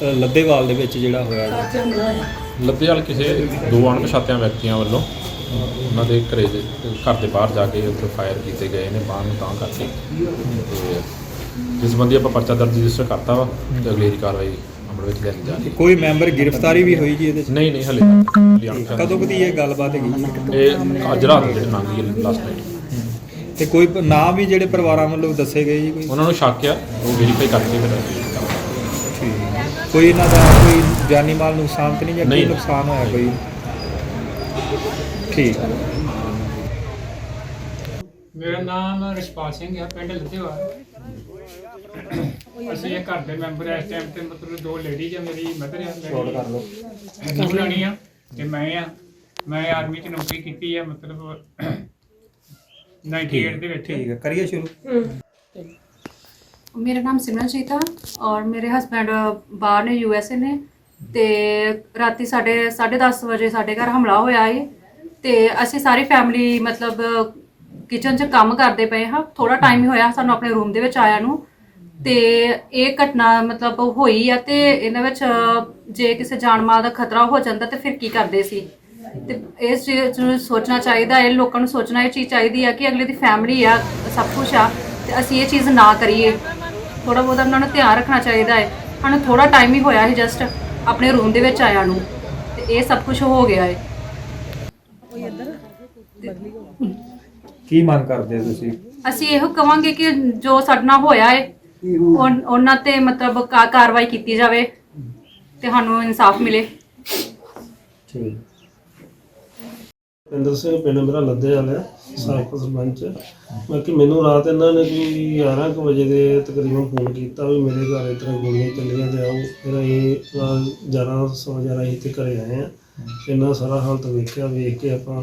ਅ, ਲੱਦੇਵਾਲ ਦੇ ਵਿੱਚ ਜਿਹੜਾ ਹੋਇਆ ਜੀ। ਲੱਦੇਵਾਲ ਕਿਸੇ ਦੋ ਅਣਪਛਾਤਿਆਂ ਵਿਅਕਤੀਆਂ ਵੱਲੋਂ ਉਹਨਾਂ ਦੇ ਘਰੇ ਦੇ ਘਰ ਦੇ ਬਾਹਰ ਜਾ ਕੇ ਉੱਥੇ ਫਾਇਰ ਕੀਤੇ ਗਏ ਨੇ ਬਾਹਰ ਨੂੰ ਤਾਂ ਕਰਕੇ। ਤੇ ਜਿਸ ਸੰਬੰਧੀ ਆਪਾਂ ਪਰਚਾ ਦਰਜ ਰਜਿਸਟਰ ਕਰਤਾ ਵਾ ਤੇ ਅਗਲੇਰੀ ਕਾਰਵਾਈ ਅਮਲ ਵਿੱਚ ਲਿਆਂਦੀ ਜਾ ਰਹੀ ਕੋਈ ਮੈਂਬਰ ਗ੍ਰਿਫਤਾਰੀ ਵੀ ਹੋਈ ਜੀ ਇਹਦੇ ਹੈ ਚ? ਨਹੀਂ ਨਹੀਂ ਹਲੇ ਤੱਕ। ਹਾਲੇ ਅਣਪਛਾਤੇ- ਕਦੋਂ ਕਦੀ ਇਹ ਗੱਲਬਾਤ ਹੈਗੀ ਜੀ? ਇਹ ਅੱਜ ਰਾਤ ਨੂੰ ਜਿਹੜੇ ਲੰਘ ਲਾਸਟ ਨਾਈਟ ਤੇ ਕੋਈ ਪ- ਨਾਮ ਵੀ ਜਿਹੜੇ ਪਰਿਵਾਰਾਂ ਵੱਲੋਂ ਦੱਸੇ ਗਏ ਜੀ ਕੋਈ? ਉਹਨਾਂ ਨੂੰ ਸ਼ੱਕ ਆ ਉਹ ਵੈਰੀਫਾਈ ਕਰਕੇ ਫਿਰ ਕੋਈ ਇਹਨਾਂ ਦਾ ਕੋਈ ਜਾਨੀ ਮਾਲ ਨੁਕਸਾਨ ਤੇ ਨਹੀਂ ਜਾਂ ਕੋਈ ਨਹੀਂ। ਨੁਕਸਾਨ ਹੋਇਆ ਕੋਈ? ਠੀਕ। ਮੇਰਾ ਨਾਮ ਰਿਸ਼ਪਾਲ ਸਿੰਘ ਹੈ ਪਿੰਡ ਲੁਧਿਆਣਾ ਅਸੀਂ ਇਹ ਘਰ ਦੇ ਮੈਂਬਰ ਆ ਇਸ ਟਾਈਮ ਤੇ ਮਤਲਬ ਦੋ ਲੇਡੀਜ਼ ਆ ਮੇਰੀ ਮਦਰ ਆ ਮੇਰੀ ਕਰ ਲਓ। ਰਾਣੀ ਆ ਤੇ ਮੈਂ ਆ। ਮੈਂ ਆਰਮੀ ਚ ਨੌਕਰੀ ਕੀਤੀ ਆ ਮਤਲਬ 98 ਦੇ ਵਿੱਚ। ਠੀਕ ਹੈ ਕਰੀਏ ਸ਼ੁਰੂ। ਮੇਰਾ ਨਾਮ ਸਿਮਰਨਜੀਤ ਆ ਔਰ ਮੇਰੇ ਹਸਬੰਡ ਬਾਹਰ ਨੇ ਯੂਐਸਏ ਨੇ ਤੇ ਰਾਤੀ ਸਾਡੇ 10:30 ਵਜੇ ਸਾਡੇ ਘਰ ਹਮਲਾ ਹੋਇਆ ਏ ਤੇ ਅਸੀਂ ਸਾਰੀ ਫੈਮਿਲੀ ਮਤਲਬ ਕਿਚਨ 'ਚ ਕੰਮ ਕਰਦੇ ਪਏ ਹਾਂ ਥੋੜਾ ਟਾਈਮ ਹੀ ਹੋਇਆ ਸਾਨੂੰ ਆਪਣੇ ਰੂਮ ਦੇ ਵਿੱਚ ਆਇਆ ਨੂੰ ਤੇ ਇਹ ਘਟਨਾ ਮਤਲਬ ਹੋਈ ਆ ਤੇ ਇਹਨਾਂ ਵਿੱਚ ਜੇ ਕਿਸੇ ਜਾਨ ਮਾਲ ਦਾ ਖਤਰਾ ਹੋ ਜਾਂਦਾ ਤੇ ਫਿਰ ਕੀ ਕਰਦੇ ਸੀ ਤੇ ਇਸ ਚੀਜ਼ ਨੂੰ ਸੋਚਣਾ ਚਾਹੀਦਾ ਹੈ ਲੋਕਾਂ ਨੂੰ ਸੋਚਣਾ ਇਹ ਚੀਜ਼ ਚਾਹੀਦੀ ਆ ਕਿ ਅਗਲੇ ਦੀ ਫੈਮਿਲੀ ਆ ਸਭ ਕੁਝ ਆ ਤੇ ਅਸੀਂ ਇਹ ਚੀਜ਼ ਨਾ ਕਰੀਏ ਥੋੜਾ ਬਹੁਤਾ ਉਹਨਾਂ ਨੂੰ ਧਿਆਨ ਰੱਖਣਾ ਚਾਹੀਦਾ ਹੈ। ਸਾਨੂੰ ਥੋੜਾ ਟਾਈਮ ਹੀ ਹੋਇਆ ਸੀ ਜਸਟ ਆਪਣੇ ਰੂਮ ਦੇ ਵਿੱਚ ਆਇਆ ਨੂੰ। ਤੇ ਇਹ ਸਭ ਕੁਝ ਹੋ ਗਿਆ ਹੈ। ਕੀ ਮੰਗ ਕਰਦੇ ਹੋ ਤੁਸੀਂ? ਅਸੀਂ ਇਹੋ ਕਵਾਂਗੇ ਕਿ ਜੋ ਸਾਡੇ ਨਾਲ ਹੋਇਆ ਹੈ ਉਨ- ਉਹਨਾਂ ਤੇ ਮਤਲਬ ਕਾ- ਕਾਰਵਾਈ ਕੀਤੀ ਜਾਵੇ ਤੇ ਸਾਨੂੰ ਇਨਸਾਫ ਮਿਲੇ। ਠੀਕ। ਪਿੰਦਰ ਸਿੰਘ, ਪਿੰਡ ਮੇਰਾ ਲੱਦੇ ਵਾਲਾ ਸਾਬਕਾ ਸਰਪੰਚ। ਬਾਕੀ ਮੈਨੂੰ ਰਾਤ ਇਹਨਾਂ ਨੇ ਕੋਈ 11 ਕੁ ਵਜੇ ਦੇ ਤਕਰੀਬਨ ਫੋਨ ਕੀਤਾ ਵੀ ਮੇਰੇ ਘਰ ਇਸ ਗੋਲੀਆਂ ਚੱਲੀਆਂ ਤੇ ਆਓ। ਫਿਰ ਅਸੀਂ ਰਾਤ 11 ਸਵਾ 11 ਅਸੀਂ ਤੇ ਘਰੇ ਆਏ ਆ ਇਹਨਾਂ ਸਾਰਾ ਹਾਲਤ ਵੇਖਿਆ, ਵੇਖ ਕੇ ਆਪਾਂ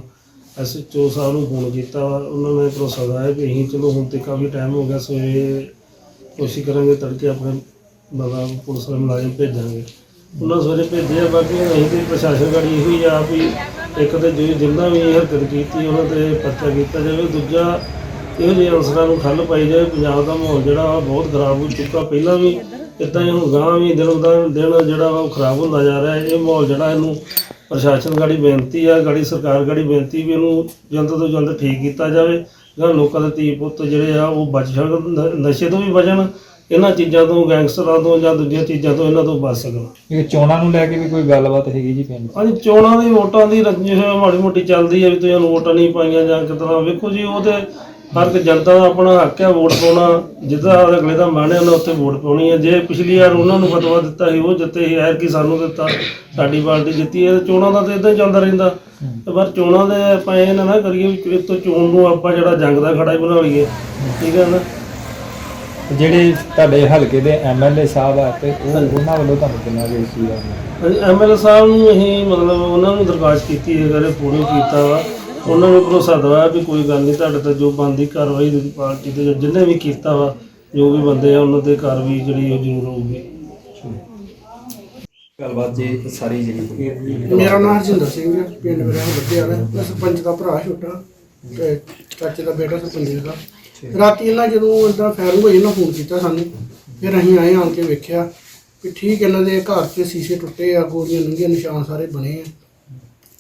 ਐਸਐਚਓ ਸਾਹਿਬ ਨੂੰ ਫੋਨ ਕੀਤਾ। ਉਹਨਾਂ ਨੇ ਭਰੋਸਾ ਦਿਵਾਇਆ ਵੀ ਅਸੀਂ ਚਲੋ ਹੁਣ ਤੇ ਕਾਫੀ ਟਾਈਮ ਹੋ ਗਿਆ, ਸਵੇਰੇ ਕੋਸ਼ਿਸ਼ ਕਰਾਂਗੇ ਤੜਕੇ ਆਪਣੇ ਬਾਬਾ ਪੁਲਿਸ ਵਾਲੇ ਮੁਲਾਜ਼ਮ ਭੇਜਾਂਗੇ। ਉਹਨਾਂ ਸਵੇਰੇ ਭੇਜਿਆ, ਬਾਕੀ ਅਸੀਂ ਤੇ ਪ੍ਰਸ਼ਾਸਨ ਗਾੜੀ ਇਹੋ ਹੀ ਆ ਵੀ ਇੱਕ ਤੇ ਜੋ, ਜਿੰਨਾ ਵੀ ਇਹ ਹਰਕਤ ਕੀਤੀ, ਉਹਨਾਂ ਤੇ ਪਰਚਾ ਕੀਤਾ ਜਾਵੇ। ਦੂਜਾ, ਇਹੋ ਜਿਹੇ ਅਨਸਰਾਂ ਨੂੰ ਖੱਲ ਪਾਈ ਜਾਵੇ। ਪੰਜਾਬ ਦਾ ਮਾਹੌਲ ਜਿਹੜਾ ਵਾ ਬਹੁਤ ਖਰਾਬ ਹੋ ਚੁੱਕਾ। ਪਹਿਲਾਂ ਵੀ ਇਦਾਂ ਹੀ ਹੁਣ ਗਾਂ ਵੀ ਦਿਨ ਦਾ ਦਿਨ ਜਿਹੜਾ ਵਾ ਉਹ ਖਰਾਬ ਹੁੰਦਾ ਜਾ ਰਿਹਾ ਹੈ। ਇਹ ਮਾਹੌਲ ਜਿਹੜਾ ਇਹਨੂੰ ਪ੍ਰਸ਼ਾਸਨ ਗਾੜੀ ਬੇਨਤੀ ਆ, ਗਾੜੀ ਸਰਕਾਰ ਗਾੜੀ ਬੇਨਤੀ ਵੀ ਇਹਨੂੰ ਜਲਦ ਤੋਂ ਜਲਦ ਠੀਕ ਕੀਤਾ ਜਾਵੇ। ਜਾਂ ਲੋਕਾਂ ਦੇ ਧੀ ਪੁੱਤ ਜਿਹੜੇ ਆ ਉਹ ਬਚ ਸਕਣ ਨਸ਼ੇ ਤੋਂ ਵੀ ਬਚਣ। ਇਹਨਾਂ ਚੀਜ਼ਾਂ ਤੋਂ ਗੈਂਗਸਟਰਾਂ ਤੋਂ ਜਾਂ ਦੂਜੀਆਂ ਚੀਜ਼ਾਂ ਤੋਂ ਇਹਨਾਂ ਤੋਂ ਬਚ ਸਕਣ। ਇਹ ਚੋਣਾਂ ਨੂੰ ਲੈ ਕੇ ਵੀ ਕੋਈ ਗੱਲਬਾਤ ਹੈਗੀ ਜੀ ਪਿੰਡ 'ਚ? ਹਾਂਜੀ ਚੋਣਾਂ ਦੀ ਵੋਟਾਂ ਦੀ ਰੰਜਿਸ਼ ਮਾੜੀ ਮੋਟੀ ਚੱਲਦੀ ਹੈ ਵੀ ਤੁਸੀਂ ਸਾਨੂੰ ਵੋਟਾਂ ਨਹੀਂ ਪਾਈਆਂ ਜਾਂ ਕਿਤਨਾ ਵੇਖੋ ਜੀ ਉਹ ਤੇ ਹਰ ਇੱਕ ਜਨਤਾ ਦਾ ਆਪਣਾ ਹੱਕ ਹੈ ਵੋਟ ਪਾਉਣਾ। ਜਿੱਦਾਂ ਅਗਲੇ ਦਾ ਮਨ ਹੈ ਉਹਨਾਂ ਉੱਥੇ ਵੋਟ ਪਾਉਣੀ ਹੈ। ਜੇ ਪਿਛਲੀ ਵਾਰ ਉਹਨਾਂ ਨੂੰ ਫਤਵਾ ਦਿੱਤਾ ਸੀ ਉਹ ਜਿੱਤੇ ਸੀ ਐਰ ਕੀ ਸਾਨੂੰ ਦਿੱਤਾ ਸਾਡੀ ਪਾਰਟੀ ਜਿੱਤੀ ਹੈ ਚੋਣਾਂ ਦਾ ਤਾਂ ਇਦਾਂ ਹੀ ਚੱਲਦਾ ਰਹਿੰਦਾ। ਤੇ ਪਰ ਚੋਣਾਂ ਦੇ ਆਪਾਂ ਇਹ ਨਾ ਨਾ ਕਰੀਏ ਵੀ ਤੋਂ ਚੋਣ ਨੂੰ ਆਪਾਂ ਜਿਹੜਾ ਜੰਗ ਦਾ ਖੜਾ ਹੀ ਬਣਾ ਲਈਏ ਠੀਕ ਹੈ ਨਾ? ਜਿਹੜੇ ਤੁਹਾਡੇ ਹਲਕੇ ਦੇ ਐਮਐਲਏ ਸਾਹਿਬ ਆ ਤੇ ਉਹ ਉਹਨਾਂ ਵੱਲੋਂ ਤੁਹਾਨੂੰ ਕਿੰਨਾ ਕੁ ਇਸ ਚੀਜ਼ ਦਾ ਐਮਐਲਏ ਸਾਹਿਬ ਨੂੰ ਅਸੀਂ ਮਤਲਬ ਉਹਨਾਂ ਨੂੰ ਦਰਖਾਸਤ ਕੀਤੀ ਹੈ ਕਰੇ ਪੂਰੀ ਕੀਤਾ ਵਾ ਉਹਨਾਂ ਨੂੰ ਭਰੋਸਾ ਦਵਾਇਆ ਵੀ ਕੋਈ ਗੱਲ ਨਹੀਂ ਤੁਹਾਡੇ ਤੇ ਜੋ ਬੰਦੀ ਕਾਰਵਾਈ ਦੀ ਪਾਰਟੀ ਤੇ ਜਿੰਨੇ ਵੀ ਕੀਤਾ ਵਾ ਜੋ ਵੀ ਬੰਦੇ ਆ ਉਹਨਾਂ ਤੇ ਕਾਰਵਾਈ ਜਿਹੜੀ ਉਹ ਜ਼ਰੂਰ ਹੋਊਗੀ। ਗੱਲਬਾਤ ਜੀ ਸਾਰੀ ਜਿਹੜੀ ਮੇਰਾ ਨਾਮ ਹਰਜਿੰਦਰ ਸਿੰਘ ਹੈ ਪਿੰਡ ਮੇਰਾ ਵੱਡੇ ਵਾਲਾ ਮੈਂ ਸਰਪੰਚ ਦਾ ਭਰਾ ਛੋਟਾ ਤੇ ਚਾਚੇ ਦਾ ਬੇਟਾ ਸਰਪੰਚ ਦਾ। ਰਾਤੀ ਇਹਨਾਂ ਜਦੋਂ ਇਦਾਂ ਫੈਰ ਹੋਈ ਇਹਨਾਂ ਫੋਨ ਕੀਤਾ ਸਾਨੂੰ ਫਿਰ ਅਸੀਂ ਆਏ ਆਣ ਕੇ ਵੇਖਿਆ ਕਿ ਠੀਕ ਇਹਨਾਂ ਦੇ ਘਰ 'ਚ ਸ਼ੀਸ਼ੇ ਟੁੱਟੇ ਆ ਗੋਲੀਆਂ ਲੰਗੀਆਂ ਨਿਸ਼ਾਨ ਸਾਰੇ ਬਣੇ ਆ।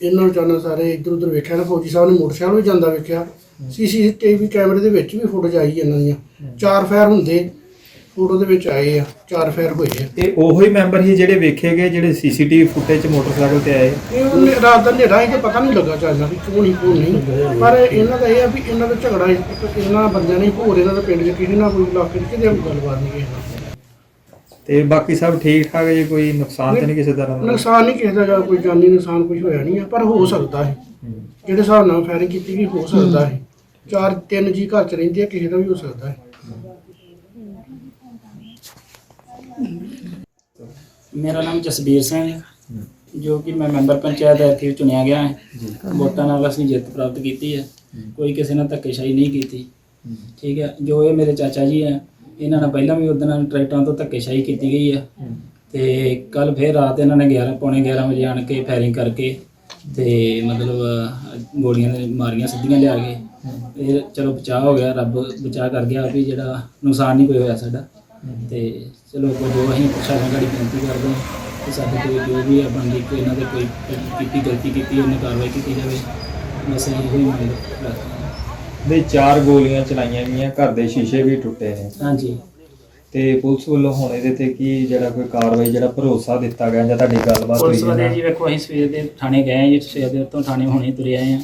ਇਹਨਾਂ ਨੂੰ ਚਾਨਣ ਸਾਰੇ ਇੱਧਰ ਉੱਧਰ ਵੇਖਿਆ ਨਾ ਫੌਜੀ ਸਾਹਿਬ ਨੇ ਮੋਟਰਸਾਈਕਲ ਵੀ ਜਾਂਦਾ ਵੇਖਿਆ। ਸੀਸੀਟੀਵੀ ਕੈਮਰੇ ਦੇ ਵਿੱਚ ਵੀ ਫੁਟੇਜ ਆਈ ਇਹਨਾਂ ਦੀਆਂ। ਚਾਰ ਫੈਰ ਹੁੰਦੇ। ਫੋਟੋ ਦੇ ਵਿੱਚ ਆਏ ਆ ਚਾਰ ਫੈਰ ਹੋਏ ਆ। ਇਹ ਉਹੋ ਹੀ ਮੈਂਬਰ ਸੀ ਜਿਹੜੇ ਵੇਖੇ ਗਏ ਜਿਹੜੇ ਸੀਸੀਟੀਵੀ ਫੁਟੇਜ ਮੋਟਰਸਾਈਕਲ ਤੇ ਆਏ? ਇਹ ਉਹਨੇ ਰਾਤ ਦਾ ਹਨੇਰਾ ਹੀ ਤੇ ਪਤਾ ਨਹੀਂ ਲੱਗਾ ਚੱਲਦਾ ਵੀ ਕੌਣ ਹੀ ਕੌਣ ਨਹੀਂ। ਪਰ ਇਹਨਾਂ ਦਾ ਇਹ ਆ ਵੀ ਇਹਨਾਂ ਦਾ ਝਗੜਾ ਇੱਕ ਇਹਨਾਂ ਬੰਦਿਆਂ ਨੇ ਹੋਰ ਇਹਨਾਂ ਦਾ ਪਿੰਡ 'ਚ ਕਿਸੇ ਨਾਲ ਕੋਈ ਇਲਾਕੇ 'ਚ ਕਿਤੇ ਗੱਲਬਾਤ ਨਹੀਂ ਕਿਸੇ ਤੇ ਬਾਕੀ ਸਭ ਠੀਕ ਠਾਕ ਹੈ ਜੀ ਕੋਈ ਨੁਕਸਾਨ ਤੇ ਨਹੀਂ ਕਿਸੇ ਤਰ੍ਹਾਂ ਦਾ? ਨੁਕਸਾਨ ਨਹੀਂ ਕਿਸੇ ਦਾ ਜਾਂ ਕੋਈ ਜਾਨੀ ਨੁਕਸਾਨ ਕੁਝ ਹੋਇਆ ਨਹੀਂ ਹੈ ਪਰ ਹੋ ਸਕਦਾ ਹੈ। ਜਿਹੜੇ ਹਿਸਾਬ ਨਾਲ ਫਾਇਰਿੰਗ ਕੀਤੀ ਗਈ ਹੋ ਸਕਦਾ ਹੈ ਚਾਰ ਤਿੰਨ ਜੀ ਘਰ 'ਚ ਰਹਿੰਦੇ ਆ ਕਿਸੇ ਦਾ ਵੀ ਹੋ ਸਕਦਾ ਹੈ ਮੇਰਾ ਨਾਮ ਜਸਬੀਰ ਸਿੰਘ ਹੈ ਜੋ ਕਿ ਮੈਂ ਮੈਂਬਰ ਪੰਚਾਇਤ ਇੱਥੇ ਚੁਣਿਆ ਗਿਆ ਹੈ। ਵੋਟਾਂ ਨਾਲ ਅਸੀਂ ਜਿੱਤ ਪ੍ਰਾਪਤ ਕੀਤੀ ਹੈ। ਕੋਈ ਕਿਸੇ ਨਾਲ ਧੱਕੇਸ਼ਾਹੀ ਨਹੀਂ ਕੀਤੀ। ਠੀਕ ਹੈ ਜੋ ਇਹ ਮੇਰੇ ਚਾਚਾ ਜੀ ਹੈ ਇਹਨਾਂ ਨਾਲ ਪਹਿਲਾਂ ਵੀ ਉਦੋਂ ਟਰੈਕਟਰਾਂ ਤੋਂ ਧੱਕੇਸ਼ਾਹੀ ਕੀਤੀ ਗਈ ਹੈ। ਤੇ ਕੱਲ ਫੇਰ ਰਾਤ ਇਹਨਾਂ ਨੇ 11 ਪੌਣੇ 11 ਵਜੇ ਆਣ ਕੇ ਫਾਇਰਿੰਗ ਕਰਕੇ ਤੇ ਮਤਲਬ ਗੋਲੀਆਂ ਦੇ ਮਾਰੀਆਂ ਸਿੱਧੀਆਂ ਲਿਆ ਕੇ। ਇਹ ਚਲੋ ਬਚਾਅ ਹੋ ਗਿਆ ਰੱਬ ਬਚਾਅ ਕਰ ਗਿਆ ਵੀ ਜਿਹੜਾ ਨੁਕਸਾਨ ਨਹੀਂ ਕੋਈ ਹੋਇਆ ਸਾਡਾ। ਤੇ ਚਲੋ ਕੋਈ ਜੋ ਅਸੀਂ ਪ੍ਰਸ਼ਾਸਨ ਗਾੜੀ ਬੇਨਤੀ ਕਰਦੇ ਹਾਂ ਕਿ ਸਾਡੇ ਕੋਈ ਜੋ ਵੀ ਆ ਬਣਦੀ ਕੋਈ ਇਹਨਾਂ ਦੇ ਕੋਈ ਕੀਤੀ ਗਲਤੀ ਕੀਤੀ ਉਹਨੇ ਕਾਰਵਾਈ ਕੀਤੀ ਜਾਵੇ ਬਸ ਇਹੀ ਹੋਈ ਮੰਗ ਰੱਖਦੇ ਹਾਂ। ਦੇ ਚਾਰ ਗੋਲੀਆਂ ਚਲਾਈਆਂ ਗਈਆਂ ਘਰ ਦੇ ਸ਼ੀਸ਼ੇ ਵੀ ਟੁੱਟੇ ਨੇ। ਹਾਂਜੀ। ਤੇ ਪੁਲਿਸ ਵੱਲੋਂ ਹੁਣ ਇਹਦੇ ਤੇ ਕੀ ਜਿਹੜਾ ਕੋਈ ਕਾਰਵਾਈ ਜਿਹੜਾ ਭਰੋਸਾ ਦਿੱਤਾ ਗਿਆ ਜਾਂ ਤੁਹਾਡੀ ਗੱਲਬਾਤ ਹੋਈ ਪੁਲਿਸ ਵਾਲੇ ਜੀ ਵੇਖੋ ਅਸੀਂ ਸਵੇਰ ਦੇ ਥਾਣੇ ਗਏ ਹਾਂ ਜੀ ਸਵੇਰ ਦੇ ਉੱਤੋਂ ਥਾਣੇ ਹੁਣੇ ਤੁਰੇ ਆਏ ਹਾਂ।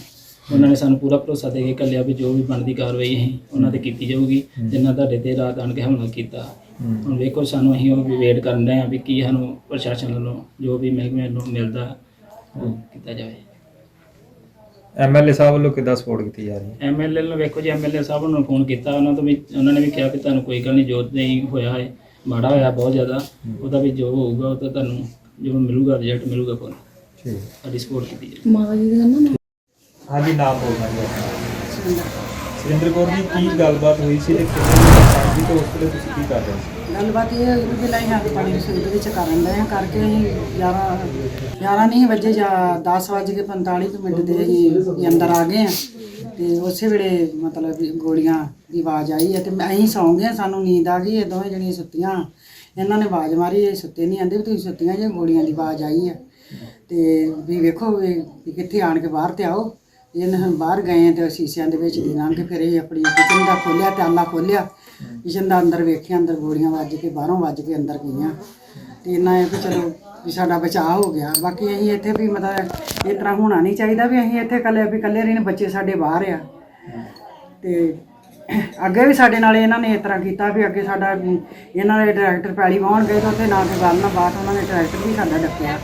ਉਹਨਾਂ ਨੇ ਸਾਨੂੰ ਪੂਰਾ ਭਰੋਸਾ ਦੇ ਕੇ ਕੱਲਿਆ ਵੀ ਜੋ ਵੀ ਬਣਦੀ ਕਾਰਵਾਈ ਅਸੀਂ ਉਹਨਾਂ ਤੇ ਕੀਤੀ ਜਾਊਗੀ ਜਿੰਨਾ ਤੁਹਾਡੇ ਤੇ ਰਾਤ ਆਣ ਕੇ ਹਮਲਾ ਕੀਤਾ। ਹੁਣ ਵੇਖੋ ਸਾਨੂੰ ਅਸੀਂ ਉਹ ਵੇਟ ਕਰਨ ਰਹੇ ਹਾਂ ਵੀ ਕੀ ਸਾਨੂੰ ਪ੍ਰਸ਼ਾਸਨ ਵੱਲੋਂ ਜੋ ਵੀ ਮਹਿਕਮੇ ਵੱਲੋਂ ਮਿਲਦਾ ਉਹ ਕੀਤਾ ਜਾਵੇ। ਐਮਐਲਏ ਸਾਹਿਬ ਵੱਲੋਂ ਕਿੱਦਾਂ ਸਪੋਰਟ ਕੀਤੀ ਜਾ ਰਹੀ ਹੈ? ਐਮਐਲਏ ਨੂੰ ਵੇਖੋ ਜੀ ਐਮਐਲਏ ਸਾਹਿਬ ਨੂੰ ਫੋਨ ਕੀਤਾ ਉਹਨਾਂ ਤੋਂ ਵੀ ਉਹਨਾਂ ਨੇ ਵੀ ਕਿਹਾ ਕਿ ਤੁਹਾਨੂੰ ਕੋਈ ਗੱਲ ਨਹੀਂ ਜੋ ਨਹੀਂ ਹੋਇਆ ਹੈ ਮਾੜਾ ਹੋਇਆ ਬਹੁਤ ਜ਼ਿਆਦਾ ਉਹਦਾ ਵੀ ਜੋ ਹੋਊਗਾ ਉਹ ਤਾਂ ਤੁਹਾਨੂੰ ਜੋ ਮਿਲੂਗਾ ਰਿਜ਼ਲਟ ਮਿਲੂਗਾ ਕੋਲ ਠੀਕ। ਸਾਡੀ ਸਪੋਰਟ ਕੀਤੀ ਜਾਵੇ ਹਾਂਜੀ, ਨਾਮ ਬੋਲਣਾ ਜੀ ਆਪਣਾ ਸੁਰਿੰਦਰ ਕੌਰ ਜੀ, ਕੀ ਗੱਲਬਾਤ ਹੋਈ ਸੀ ਤੇ ਕਿੰਨੇ ਜੀ ਤੋਂ ਉਸ ਵੇਲੇ ਤੁਸੀਂ ਕੀ ਕਰ ਰਹੇ ਸੀ? ਗੱਲਬਾਤ ਇਹ ਹੋਈ ਕਿ ਲਾਈ ਹੱਥ ਪਾਣੀ ਰਸੋਈ ਵਿੱਚ ਕਰਨ ਦੇ ਆ ਕਰਕੇ ਅਸੀਂ 11 11 ਨਹੀਂ, ਵਜੇ ਜਾਂ 10 ਵਜੇ ਕੇ 45 ਕੁ ਮਿੰਟ ਦੇ ਅਸੀਂ ਅੰਦਰ ਆ ਗਏ ਆ ਤੇ ਉਸੇ ਵੇਲੇ ਮਤਲਬ ਗੋਲੀਆਂ ਦੀ ਆਵਾਜ਼ ਆਈ ਹੈ ਤੇ ਅਸੀਂ ਸੌਂ ਗਏ ਸਾਨੂੰ ਨੀਂਦ ਆ ਗਈ ਇਹ ਦੋਵੇਂ ਜਣੀਆਂ ਸੁੱਤੀਆਂ। ਇਹਨਾਂ ਨੇ ਆਵਾਜ਼ ਮਾਰੀ, ਇਹ ਸੁੱਤੇ ਨਹੀਂ, ਆਂਦੇ ਵੀ ਤੁਸੀਂ ਸੁੱਤੀਆਂ ਜੇ, ਗੋਲੀਆਂ ਦੀ ਆਵਾਜ਼ ਆਈ ਹੈ। ਤੇ ਵੀ ਵੇਖੋ ਵੀ ਵੀ ਕਿੱਥੇ ਆਣ ਕੇ ਬਾਹਰ ਤੇ ਆਓ। ਇਹਨਾਂ ਹੁਣ ਬਾਹਰ ਗਏ ਤੇ ਸ਼ੀਸ਼ਿਆਂ ਦੇ ਵਿੱਚ ਦੀ ਲੰਘ ਕੇ ਫਿਰ ਇਹ ਆਪਣੀ ਕਿਚਨ ਦਾ ਖੋਲਿਆ ਤਾਲਾ ਖੋਲਿਆ ਕਿਚਨ ਦਾ ਅੰਦਰ ਵੇਖਿਆ, ਅੰਦਰ ਗੋਲੀਆਂ ਵੱਜ ਕੇ, ਬਾਹਰੋਂ ਵੱਜ ਕੇ ਅੰਦਰ ਗਈਆਂ। ਤੇ ਇਹਨਾਂ ਇਹ ਵੀ ਚਲੋ ਵੀ ਸਾਡਾ ਬਚਾਅ ਹੋ ਗਿਆ। ਬਾਕੀ ਅਸੀਂ ਇੱਥੇ ਵੀ ਮਤਲਬ ਇਸ ਤਰ੍ਹਾਂ ਹੋਣਾ ਨਹੀਂ ਚਾਹੀਦਾ ਵੀ ਅਸੀਂ ਇੱਥੇ ਇਕੱਲੇ, ਵੀ ਇਕੱਲੇ ਰਹਿਣ ਬੱਚੇ ਸਾਡੇ ਬਾਹਰ ਆ। ਤੇ ਅੱਗੇ ਵੀ ਸਾਡੇ ਨਾਲ ਇਹਨਾਂ ਨੇ ਇਸ ਤਰ੍ਹਾਂ ਕੀਤਾ ਵੀ ਅੱਗੇ ਸਾਡਾ ਇਹਨਾਂ ਦੇ ਡਾਇਰੈਕਟਰ ਪੈਲੀ ਵਾਹਣ ਗਏ ਤਾਂ ਉੱਥੇ ਨਾ ਕੋਈ ਗੱਲ ਨਾ ਬਾਤ, ਉਹਨਾਂ ਨੇ ਡਾਇਰੈਕਟਰ ਵੀ ਸਾਡਾ ਡੱਕਿਆ।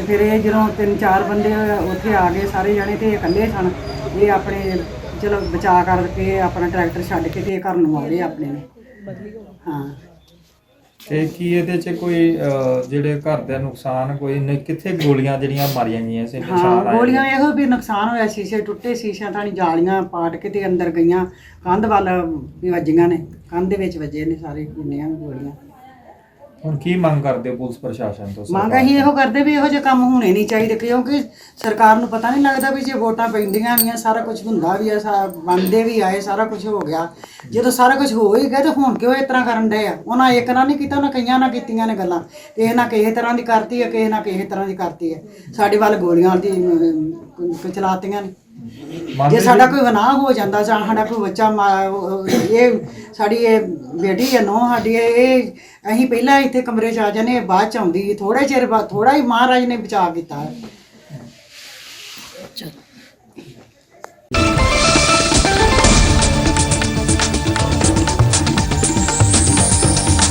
ਤੇ ਫਿਰ ਇਹ ਜਦੋਂ ਤਿੰਨ ਚਾਰ ਬੰਦੇ ਉੱਥੇ ਆ ਗਏ ਸਾਰੇ ਜਣੇ ਤੇ ਇਹ ਇਕੱਲੇ ਸਨ ਇਹ ਆਪਣੇ ਚਲੋ ਬਚਾ ਕਰਕੇ ਆਪਣਾ ਟਰੈਕਟਰ ਛੱਡ ਕੇ ਤੇ ਇਹ ਘਰ ਨੂੰ ਆ ਗਏ ਆਪਣੇ। ਨੇ ਹਾਂ। ਤੇ ਕੀ ਇਹਦੇ ਚ ਕੋਈ ਅਹ, ਜਿਹੜੇ ਘਰ ਦਾ ਨੁਕਸਾਨ ਕੋਈ ਨ- ਕਿੱਥੇ ਗੋਲੀਆਂ ਜਿਹੜੀਆਂ ਮਾਰੀਆਂ ਗਈਆਂ ਸੀ ਨਿਸ਼ਾਨ ਹਾਂ ਆਏ ਗੋਲੀਆਂ ਇਹੋ ਵੀ ਨੁਕਸਾਨ ਹੋਇਆ ਸ਼ੀਸ਼ੇ ਟੁੱਟੇ ਸ਼ੀਸ਼ਿਆਂ ਥਾਣੀ ਜਾਲੀਆਂ ਪਾਟ ਕੇ ਤੇ ਅੰਦਰ ਗਈਆਂ ਕੰਧ ਵੱਲ ਵੀ ਵੱਜੀਆਂ ਨੇ ਕੰਧ ਦੇ ਵਿੱਚ ਵੱਜੇ ਨੇ ਸਾਰੇ ਕਿੰਨੀਆਂ ਵੀ ਗੋਲੀਆਂ। ਹੁਣ ਕੀ ਮੰਗ ਕਰਦੇ ਹੋ ਪੁਲਿਸ ਪ੍ਰਸ਼ਾਸਨ ਤੋਂ ਮੰਗ ਅਸੀਂ ਇਹੋ ਕਰਦੇ ਵੀ ਇਹੋ ਜਿਹੇ ਕੰਮ ਹੋਣੇ ਨਹੀਂ ਚਾਹੀਦੇ ਕਿਉਂਕਿ ਸਰਕਾਰ ਨੂੰ ਪਤਾ ਨਹੀਂ ਲੱਗਦਾ ਵੀ ਜੇ ਵੋਟਾਂ ਪੈਂਦੀਆਂ ਵੀਆਂ ਸਾਰਾ ਕੁਝ ਹੁੰਦਾ ਵੀ ਆ ਸਾ- ਬਣਦੇ ਵੀ ਆਏ ਸਾਰਾ ਕੁਝ ਹੋ ਗਿਆ। ਜਦੋਂ ਸਾਰਾ ਕੁਝ ਹੋ ਹੀ ਗਿਆ ਤੇ ਹੁਣ ਕਿਉਂ ਇਸ ਤਰ੍ਹਾਂ ਕਰਨ ਡਏ ਆ? ਉਹਨਾਂ ਇੱਕ ਨਾਲ ਨਹੀਂ ਕੀਤਾ ਉਹਨਾਂ ਕਈਆਂ ਨਾਲ ਕੀਤੀਆਂ ਨੇ ਗੱਲਾਂ। ਇਹ ਨਾ ਕਿਸੇ ਤਰ੍ਹਾਂ ਦੀ ਕਰਤੀ ਹੈ ਕਿਸੇ ਨਾ ਕਿਸੇ ਤਰ੍ਹਾਂ ਦੀ ਕਰਤੀ ਹੈ ਸਾਡੇ ਵੱਲ ਗੋਲੀਆਂ ਦੀ ਚਲਾਤੀਆਂ ਨੇ। ਜੇ ਸਾਡਾ ਕੋਈ ਗੁਨਾਹ ਹੋ ਜਾਂਦਾ ਜਾਂ ਸਾਡਾ ਕੋਈ ਬੱਚਾ ਮਾ- ਇਹ ਸਾਡੀ ਇਹ ਬੇਟੀ ਹੈ ਨੋ ਸਾਡੀ ਹੈ, ਇਹ ਅਸੀਂ ਪਹਿਲਾਂ ਇੱਥੇ ਕਮਰੇ 'ਚ ਆ ਜਾਂਦੇ ਇਹ ਬਾਅਦ 'ਚ ਆਉਂਦੀ ਥੋੜੇ ਚਿਰ ਬਾਅਦ ਥੋੜਾ ਹੀ ਮਹਾਰਾਜ ਨੇ ਬਚਾ ਕੀਤਾ।